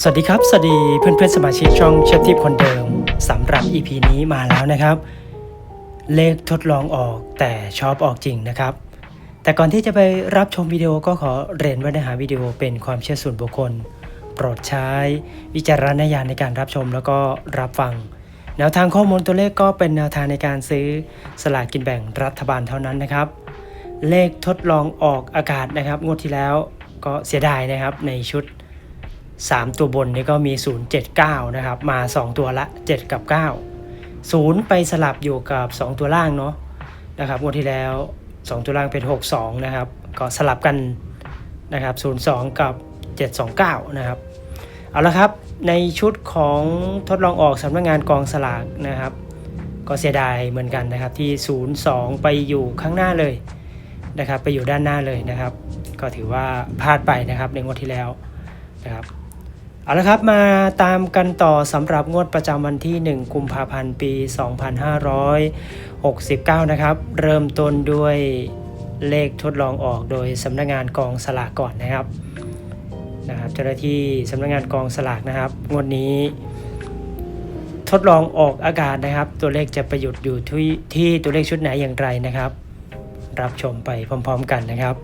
สวัสดีครับ สวัสดีเพื่อนเพื่อนๆสมาชิกช่องเชฟทิปคนเดิมสำหรับ EP นี้มาแล้วนะครับ เลขทดลองออกแต่ชอบออกจริงนะครับ แต่ก่อนที่จะไปรับชมวิดีโอก็ขอเรียนว่าเนื้อหาวิดีโอเป็นความเชื่อส่วนบุคคล โปรดใช้วิจารณญาณในการรับชมแล้วก็รับฟัง แนวทางข้อมูลตัวเลขก็เป็นแนวทางในการซื้อสลากกินแบ่งรัฐบาลเท่านั้นนะครับ เลขทดลองออกอากาศนะครับงวดที่แล้วก็เสียดายนะครับในชุด 3 ตัวบนนี่ก็มี 079 นะครับ มา 2 ตัวละ 7 กับ 9 0 ไปสลับอยู่กับ 2 ตัวล่างเนาะนะครับงวดที่แล้ว 2 ตัวล่างเป็น 62 นะครับ ก็สลับกันนะครับ 02 กับ 729 นะครับ เอาละครับในชุดของทดลองออกสำนักงานกองสลากนะครับ ก็เสียดายเหมือนกันนะครับที่ 02 ไปอยู่ข้างหน้าเลยนะครับ ไปอยู่ด้านหน้าเลยนะครับ ก็ถือว่าพลาดไปนะครับในงวดที่แล้วนะครับ เอาละครับมาตามกันต่อสำหรับงวดประจำวันที่ 1 กุมภาพันธ์ปี 2569 นะครับ เริ่มต้นด้วยเลขทดลองออกโดยสำนักงานกองสลากก่อนนะครับนะครับ เจ้าหน้าที่สำนักงานกองสลากนะครับ งวดนี้ ทดลองออกอากาศนะครับ ตัวเลขจะประยุทธ์อยู่ที่ที่ตัวเลขชุดไหนอย่างไรนะครับ รับชมไปพร้อม ๆ กันนะครับ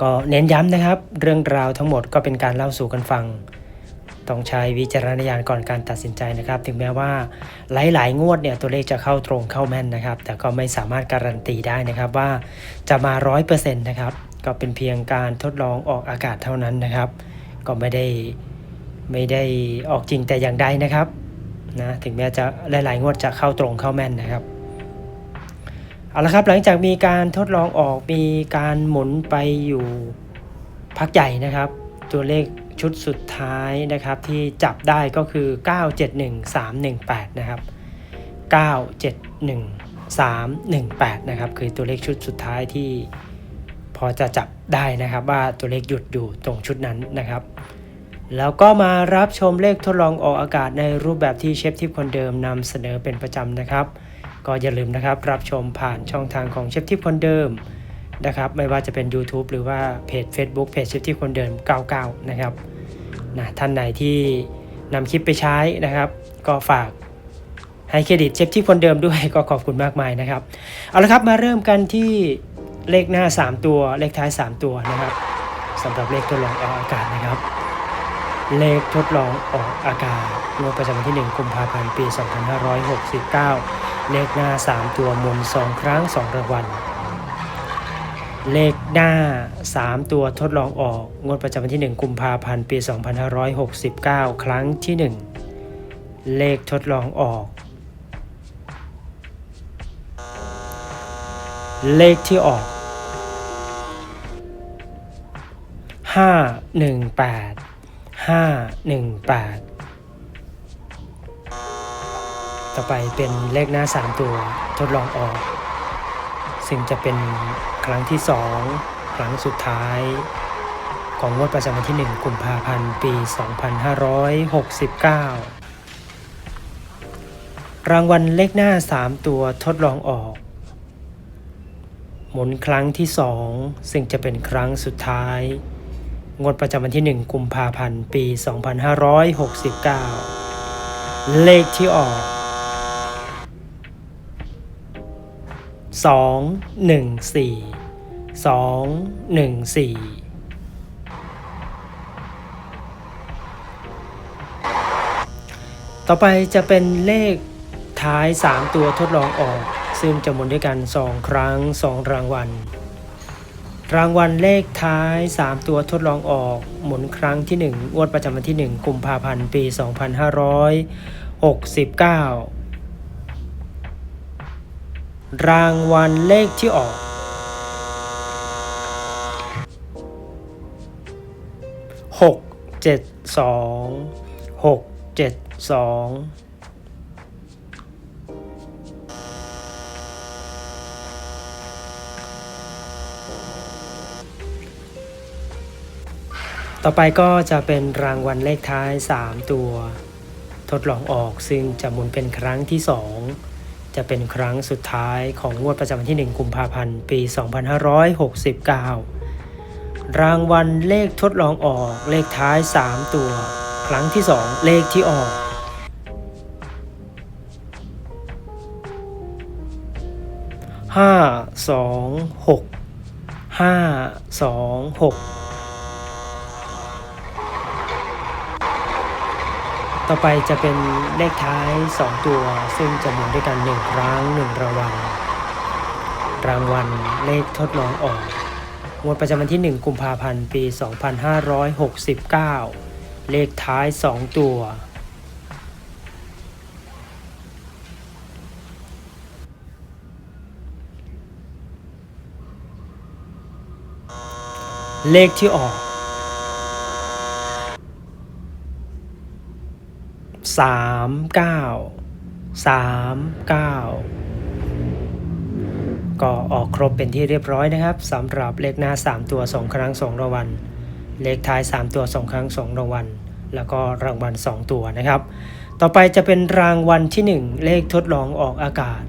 ก็เน้นย้ำนะครับ เรื่องราวทั้งหมดก็เป็นการเล่าสู่กันฟัง ต้องใช้วิจารณญาณก่อนการตัดสินใจนะครับ ถึงแม้ว่าหลาย ๆ งวดเนี่ยตัวเลขจะเข้าตรงเข้าแม่นนะครับ แต่ก็ไม่สามารถการันตีได้นะครับว่าจะมา 100%นะครับ ก็เป็นเพียงการทดลองออกอากาศเท่านั้นนะครับ ก็ไม่ได้ไม่ได้ออกจริงแต่อย่างใดนะครับนะถึงแม้จะหลาย ๆ งวดจะเข้าตรงเข้าแม่นนะครับ เอาละครับหลังจากมีการทดลองออกมีการหมุนไปอยู่พักใหญ่นะครับ ตัวเลขชุดสุดท้ายนะครับที่จับได้ก็คือ 971318 นะครับ 971318 นะครับ คือตัวเลขชุดสุดท้ายที่พอจะจับได้นะครับว่าตัวเลขหยุดอยู่ตรงชุดนั้นนะครับ แล้วก็มารับชมเลขทดลองออกอากาศในรูปแบบที่เชฟทิพคนเดิมนำเสนอเป็นประจำนะครับ ก็อย่าลืมนะครับรับชมผ่านช่องทางของเชฟทิพคนเดิมนะครับไม่ว่าจะเป็น YouTube หรือว่าเพจ Facebook เพจเชฟทิพย์คนเดิม99 นะครับนะท่านไหนที่นำคลิปไปใช้นะครับ ก็ฝากให้เครดิตเชฟทิพย์คนเดิมด้วยก็ขอบคุณมากมายนะครับ เอาละครับมาเริ่มกันที่เลขหน้า 3 ตัวเลขท้าย 3 ตัวนะครับสำหรับเลขทดลองออกอากาศนะครับ เลขทดลองออกอากาศงวดประจำวันที่ 1 กุมภาพันธ์ ปี 2569 เลขหน้า 3 ตัวหมุน 2 ครั้ง 2 รางวัล เลขหน้า 3 ตัวทดลองออก งวดประจำวันที่ 1 กุมภาพันธ์ ปี 2569 ครั้งที่ 1 เลขทดลองออก เลขที่ออก 518 518 ต่อไปเป็นเลขหน้า 3 ตัวทดลองออก ซึ่งจะเป็นครั้งที่ 2 ครั้งสุดท้าย ของงวดประจำวันที่ 1กุมภาพันธ์ปี 2569 รางวัลเลขหน้า 3 ตัวทดลองออก หมุนครั้งที่ 2 ซึ่งจะเป็นครั้งสุดท้าย งวดประจำวันที่ 1กุมภาพันธ์ปี 2569 เลขที่ออก 2 1 4 2 1 4ต่อไปจะเป็นเลขท้าย 3 ตัวทดลองออก ซึ่งจะหมุนด้วยกัน 2 ครั้ง 2 รางวัล รางวัลเลขท้าย 3 ตัวทดลองออก หมุนครั้งที่ 1 งวดประจำวันที่ 1 กุมภาพันธ์ ปี 2569 รางวัลเลขที่ออก หกเจ็ดสองหกเจ็ดสองต่อไปก็จะเป็นรางวัลเลขท้าย 3 ตัว ทดลองออกซึ่งจะหมุนเป็นครั้งที่ 2 จะเป็นครั้งสุดท้ายของงวดประจำวันที่ 1 กุมภาพันธ์ปี 2569 รางวัลเลขทดลองออกเลขท้าย 3 ตัว ครั้งที่ 2 เลขที่ออกห้าสองหกห้าสองหก ต่อไปจะเป็นเลขท้าย 2 ตัว ซึ่งจะหมุนด้วยกัน 1 ครั้ง 1 รางวัล รางวัลเลขทดลองออกงวดประจำวันที่ 1 กุมภาพันธ์ ปี 2569 เลขท้าย 2 ตัว เลขที่ออก สามเก้าสามเก้าก็ออกครบเป็นที่เรียบร้อยนะครับสำหรับเลขหน้า 3 ตัว 2 ครั้ง 2 รางวัล เลขท้าย 3 ตัว 2 ครั้ง 2 รางวัล แล้วก็รางวัล 2 ตัวนะครับ ต่อไปจะเป็นรางวัลที่ 1 เลขทดลองออกอากาศ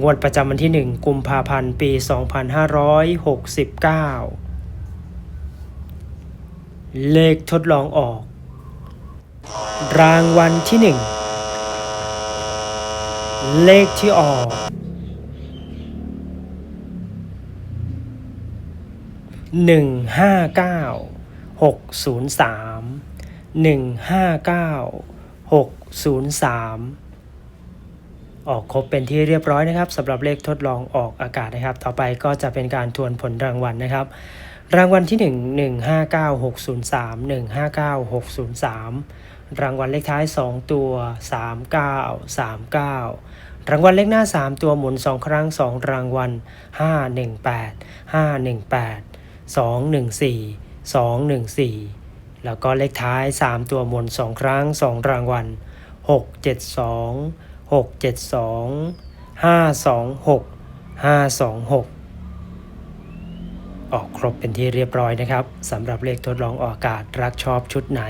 งวดประจำวันที่ 1 กุมภาพันธ์ปี 2569 เลขทดลองออก รางวัลที่หนึ่งเลขที่ออกหนึ่งห้าเก้าหกศูนย์สามหนึ่งห้าเก้าหกศูนย์สามออกครบเป็นที่เรียบร้อยนะครับสำหรับเลขทดลองออกอากาศนะครับ ต่อไปก็จะเป็นการทวนผลรางวัลนะครับ รางวัลที่1 1 5 9 6 0 3 1 5 9 6 0 3 รางวัลเลขท้าย 2 ตัว 3 9 3 9 รางวัลเลขหน้า 3 ตัวหมุน 2 ครั้ง 2 รางวัล 5 1 8 5 1 8 2 1 4 2 1 4 แล้วก็เลขท้าย 3 ตัวหมุน 2 ครั้ง 2 รางวัล 6 7 2 6 7 2 5 2 6 5 2 6 ออกครบเป็นที่เรียบร้อยนะครับสำหรับเลขทดลองออกอากาศรักชอบชุดไหน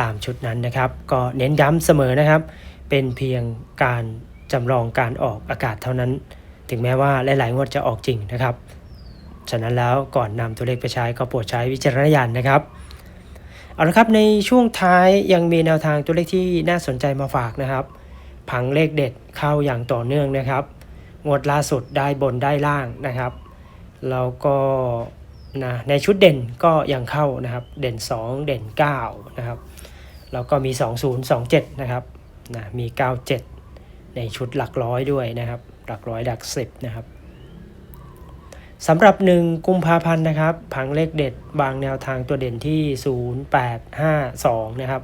ตามชุดนั้นนะครับ ก็เน้นย้ำเสมอนะครับ เป็นเพียงการจำลองการออกอากาศเท่านั้น ถึงแม้ว่าหลายๆงวดจะออกจริงนะครับ ฉะนั้นแล้วก่อนนำตัวเลขไปใช้ก็โปรดใช้วิจารณญาณนะครับเอาละครับในช่วงท้ายยังมีแนวทางตัวเลขที่น่าสนใจมาฝากนะครับ ผังเลขเด็ดเข้าอย่างต่อเนื่องนะครับ งวดล่าสุดได้บนได้ล่างนะครับ แล้วก็นะในชุดเด่นก็ยังเข้านะครับ เด่น 2 เด่น 9 นะครับ แล้วก็มี 2027 นะครับนะมี 97 ในชุดหลักร้อยด้วยนะครับ หลักร้อยหลักสิบนะครับสำหรับ 1 กุมภาพันธ์นะครับ ผังเลขเด็ดบางแนวทางตัวเด่นที่ 0852 นะครับ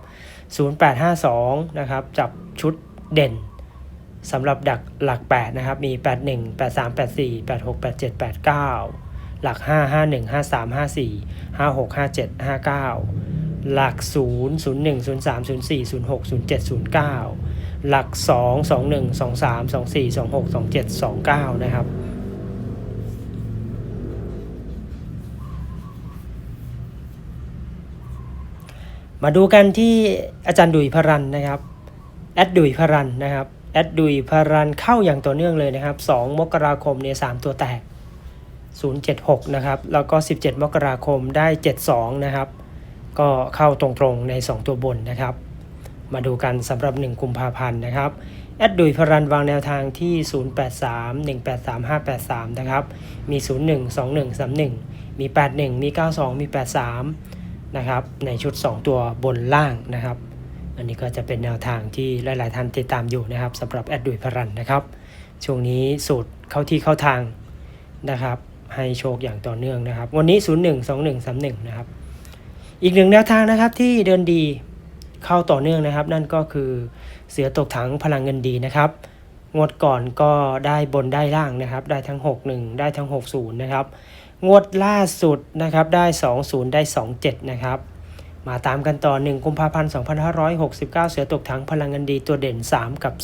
0852 นะครับ จับชุดเด่น สำหรับดักหลัก 8 นะครับ มี 81 83 84 86 87 89 หลัก 5 51 53 54 56 57 59 หลัก 0 01 03 04 06 07 09 หลัก 2 21 23 24 26 27 29 นะครับมาดูกันที่อาจารย์ดุยพรันนะครับ แอดดุยพรันนะครับ แอดดุยพารันเข้าอย่างต่อเนื่องเลยนะครับ 2 มกราคมเนี่ย3ตัวแตก 076 นะครับ แล้วก็ 17 มกราคมได้ 72 นะครับ ก็เข้าตรงๆใน 2 ตัวบนนะครับ มาดูกันสำหรับ 1 กุมภาพันธ์นะครับ แอดดุยพารันวางแนวทางที่ 083 183 583 นะครับ มี 01 21 31 มี 81 มี 92 มี 83 นะครับ ในชุด 2 ตัวบนล่างนะครับ อันนี้ก็จะเป็นแนวทางที่หลาย ๆ ท่านติดตามอยู่นะครับสำหรับแอดดุยพรันนะครับ ช่วงนี้สูตรเข้าที่เข้าทางนะครับ ให้โชคอย่างต่อเนื่องนะครับ วันนี้ 01 21 31 นะครับ อีกหนึ่งแนวทางนะครับที่เดินดีเข้าต่อเนื่องนะครับ นั่นก็คือเสือตกถังพลังเงินดีนะครับงวดก่อนก็ได้บนได้ล่างนะครับ ได้ทั้ง 61 ได้ทั้ง 60 นะครับ งวดล่าสุดนะครับได้ 20 ได้ 27 นะครับ มาตามกันต่อ 1 กุมภาพันธ์ 2569 เสือตกถังพลังเงินดีตัวเด่น 3 กับ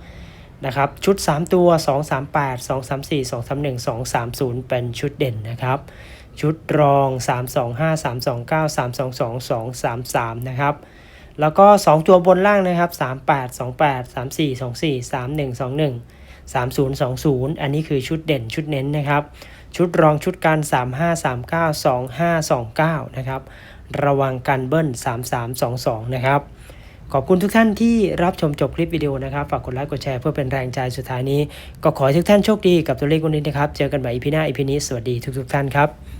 2 นะครับ ชุด 3 ตัว 2 3 8 2 3 4 2 3 1 2 3 0 เป็นชุดเด่นนะครับ ชุดรอง 3 2 5 3 2 9 3 2 2 2 3 3 นะครับ แล้วก็ 2 ตัวบนล่างนะครับ 38 28 34 24 31 21 3020 อันนี้คือชุดเด่นชุดเน้นนะครับ ชุดรองชุดการ 35 39 25 29 นะครับ ระวังการเบิ้ล 3322 นะครับ ขอบคุณทุกท่านที่รับชมจบคลิปวิดีโอนะครับ ฝากกดไลค์กดแชร์เพื่อเป็นแรงใจสุดท้ายนี้ ก็ขอให้ทุกท่านโชคดีกับตัวเลขวันนี้นะครับ เจอกันใหม่อีพีหน้าอีพีนี้ สวัสดีทุกๆท่านครับ